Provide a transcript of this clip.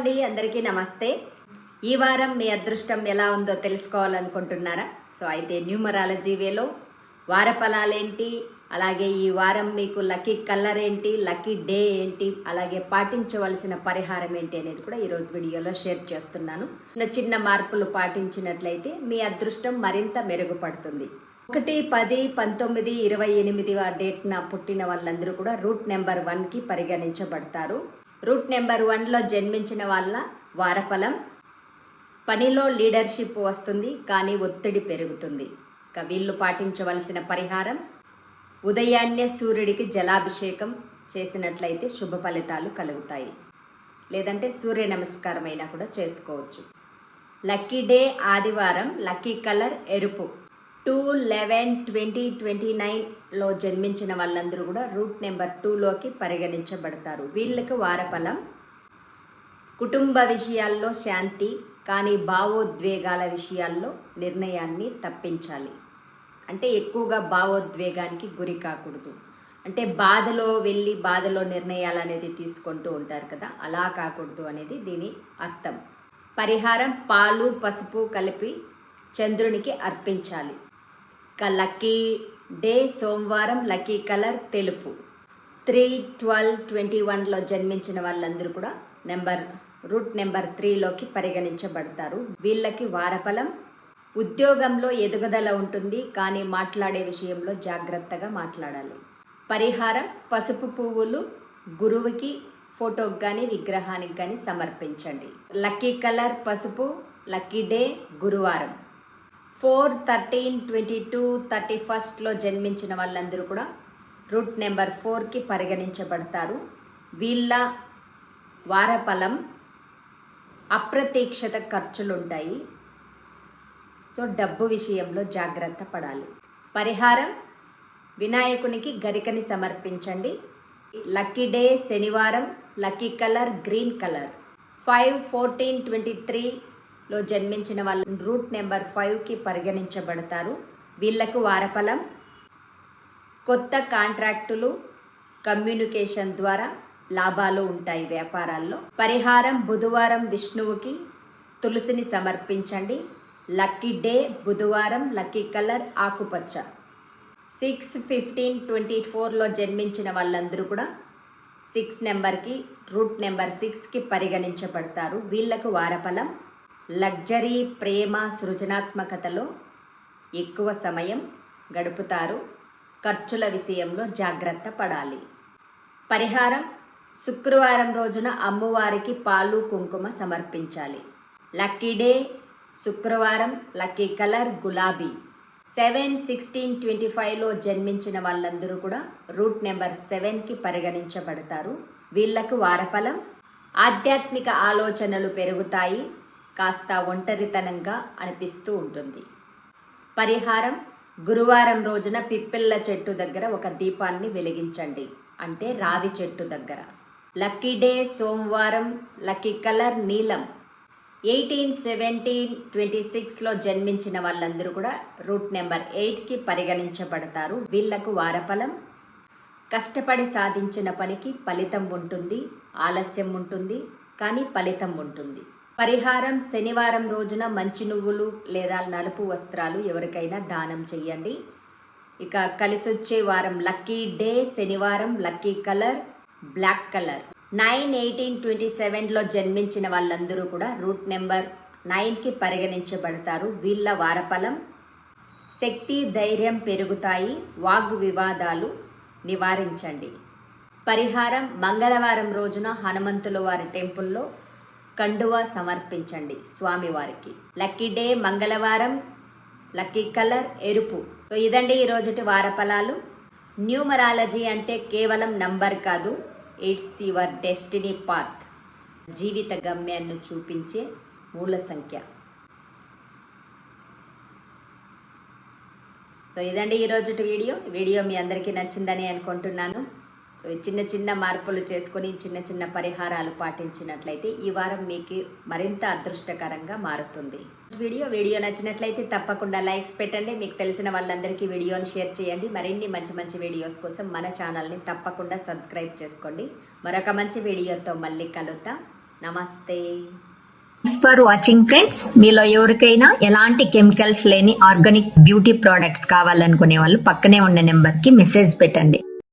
అండి అందరికీ నమస్తే. ఈ వారం మీ అదృష్టం ఎలా ఉందో తెలుసుకోవాలనుకుంటున్నారా? సో అయితే న్యూమరాలజీ వేలో వారఫలాలేంటి అలాగే ఈ వారం మీకు లక్కీ కలర్ ఏంటి లక్కీ డే ఏంటి? అలాగే పాటించవలసిన పరిహారం ఏంటి అనేది కూడా ఈరోజు వీడియోలో షేర్ చేస్తున్నాను. చిన్న చిన్న మార్పులు పాటించినట్లయితే మీ అదృష్టం మరింత మెరుగుపడుతుంది. ఒకటి పది పంతొమ్మిది ఇరవై ఎనిమిది ఆ డేట్న పుట్టిన వాళ్ళందరూ కూడా రూట్ నెంబర్ వన్కి పరిగణించబడతారు. రూట్ నెంబర్ వన్లో జన్మించిన వాళ్ళ వారఫలం. పనిలో లీడర్షిప్ వస్తుంది కానీ ఒత్తిడి పెరుగుతుంది. ఇక వీళ్ళు పాటించవలసిన పరిహారం ఉదయాన్నే సూర్యుడికి జలాభిషేకం చేసినట్లయితే శుభ ఫలితాలు కలుగుతాయి. లేదంటే సూర్య నమస్కారం అయినా కూడా చేసుకోవచ్చు. లక్కీ డే ఆదివారం లక్కీ కలర్ ఎరుపు. టూ లెవెన్ ట్వంటీ ట్వంటీ నైన్లో జన్మించిన వాళ్ళందరూ కూడా రూట్ నెంబర్ టూలోకి పరిగణించబడతారు. వీళ్ళకి వారఫలం కుటుంబ విషయాల్లో శాంతి కానీ భావోద్వేగాల విషయాల్లో నిర్ణయాన్ని తప్పించాలి. అంటే ఎక్కువగా భావోద్వేగానికి గురి కాకూడదు. అంటే బాధలో వెళ్ళి బాధలో నిర్ణయాలు అనేది తీసుకుంటూ ఉంటారు కదా అలా కాకూడదు అనేది దీని అర్థం. పరిహారం పాలు పసుపు కలిపి చంద్రునికి అర్పించాలి. లక్కీ డే సోమవారం లక్కీ కలర్ తెలుపు. త్రీ ట్వెల్వ్ ట్వంటీ వన్లో జన్మించిన వాళ్ళందరూ కూడా నెంబర్ రూట్ నెంబర్ త్రీలోకి పరిగణించబడతారు. వీళ్ళకి వారఫలం ఉద్యోగంలో ఎదుగుదల ఉంటుంది కానీ మాట్లాడే విషయంలో జాగ్రత్తగా మాట్లాడాలి. పరిహారం పసుపు పువ్వులు గురువుకి ఫోటోకి కానీ విగ్రహానికి కానీ సమర్పించండి. లక్కీ కలర్ పసుపు లక్కీ డే గురువారం. Four thirteen twenty two thirty ఫస్ట్లో జన్మించిన వాళ్ళందరూ కూడా రూట్ నెంబర్ ఫోర్కి పరిగణించబడతారు. వీళ్ళ వారఫలం అప్రతీక్షిత ఖర్చులు ఉంటాయి సో డబ్బు విషయంలో జాగ్రత్త పడాలి. పరిహారం వినాయకునికి గరికని సమర్పించండి. లక్కీ డే శనివారం lucky colour green colour. Five fourteen twenty three లో జన్మించిన వాళ్ళు రూట్ నెంబర్ ఫైవ్కి పరిగణించబడతారు. వీళ్ళకు వారఫలం కొత్త కాంట్రాక్టులు కమ్యూనికేషన్ ద్వారా లాభాలు ఉంటాయి వ్యాపారాల్లో. పరిహారం బుధవారం విష్ణువుకి తులసిని సమర్పించండి. లక్కీ డే బుధవారం లక్కీ కలర్ ఆకుపచ్చ. సిక్స్ ఫిఫ్టీన్ ట్వంటీ ఫోర్లో జన్మించిన వాళ్ళందరూ కూడా సిక్స్ నెంబర్కి రూట్ నెంబర్ సిక్స్కి పరిగణించబడతారు. వీళ్ళకు వారఫలం లగ్జరీ ప్రేమ సృజనాత్మకతలో ఎక్కువ సమయం గడుపుతారు. ఖర్చుల విషయంలో జాగ్రత్త పడాలి. పరిహారం శుక్రవారం రోజున అమ్మవారికి పాలు కుంకుమ సమర్పించాలి. లక్కీ డే శుక్రవారం లక్కీ కలర్ గులాబీ. సెవెన్ సిక్స్టీన్ ట్వంటీ ఫైవ్లో జన్మించిన వాళ్ళందరూ కూడా రూట్ నెంబర్ సెవెన్కి పరిగణించబడతారు. వీళ్ళకు వారఫలం ఆధ్యాత్మిక ఆలోచనలు పెరుగుతాయి. కాస్త ఒంటరితనంగా అనిపిస్తూ ఉంటుంది. పరిహారం గురువారం రోజున పిప్పిళ్ళ చెట్టు దగ్గర ఒక దీపాన్ని వెలిగించండి. అంటే రావి చెట్టు దగ్గర. లక్కీ డే సోమవారం లక్కీ కలర్ నీలం. ఎయిటీన్ సెవెంటీన్ ట్వంటీ సిక్స్లో జన్మించిన వాళ్ళందరూ కూడా రూట్ నెంబర్ ఎయిట్కి పరిగణించబడతారు. వీళ్ళకు వారఫలం. కష్టపడి సాధించిన పనికి ఫలితం ఉంటుంది ఆలస్యం ఉంటుంది కానీ ఫలితం ఉంటుంది. పరిహారం శనివారం రోజున మంచి నువ్వులు లేదా నలుపు వస్త్రాలు ఎవరికైనా దానం చేయండి ఇక కలిసొచ్చే వారం లక్కీ డే శనివారం lucky colour black colour. Nine eighteen twenty సెవెన్లో జన్మించిన వాళ్ళందరూ కూడా రూట్ నెంబర్ నైన్కి పరిగణించబడతారు. వీళ్ళ వారఫలం శక్తి ధైర్యం పెరుగుతాయి. వాగ్ వివాదాలు నివారించండి. పరిహారం మంగళవారం రోజున హనుమంతుల వారి టెంపుల్లో కండువా సమర్పించండి స్వామివారికి. లక్కీ డే మంగళవారం లక్కీ కలర్ ఎరుపు. సో ఇదండి ఈరోజుటి వారఫలాలు. న్యూమరాలజీ అంటే కేవలం నంబర్ కాదు ఇట్స్ యువర్ డెస్టినీ పాత్. జీవిత గమ్యాన్ని చూపించే మూల సంఖ్య. సో ఇదండి ఈరోజు వీడియో. వీడియో మీ అందరికీ నచ్చిందని అనుకుంటున్నాను. సో చిన్న చిన్న మార్పులు చేసుకొని చిన్న చిన్న పరిహారాలు పాటించినట్లయితే ఈ వారం మీకు మరింత అదృష్టకరంగా మారుతుంది. వీడియో వీడియో నచ్చినట్లయితే తప్పకుండా లైక్స్ పెట్టండి. మీకు తెలిసిన వాళ్ళందరికీ వీడియోని షేర్ చేయండి. మరిన్ని మంచి మంచి వీడియోస్ కోసం మన ఛానల్ని తప్పకుండా సబ్స్క్రైబ్ చేసుకోండి. మరొక మంచి వీడియోతో మళ్ళీ కలుద్దాం. నమస్తే. థ్యాంక్స్ ఫర్ వాచింగ్ ఫ్రెండ్స్ మీలో ఎవరికైనా ఎలాంటి కెమికల్స్ లేని ఆర్గానిక్ బ్యూటీ ప్రోడక్ట్స్ కావాలనుకునే వాళ్ళు పక్కనే ఉన్న నెంబర్కి మెసేజ్ పెట్టండి.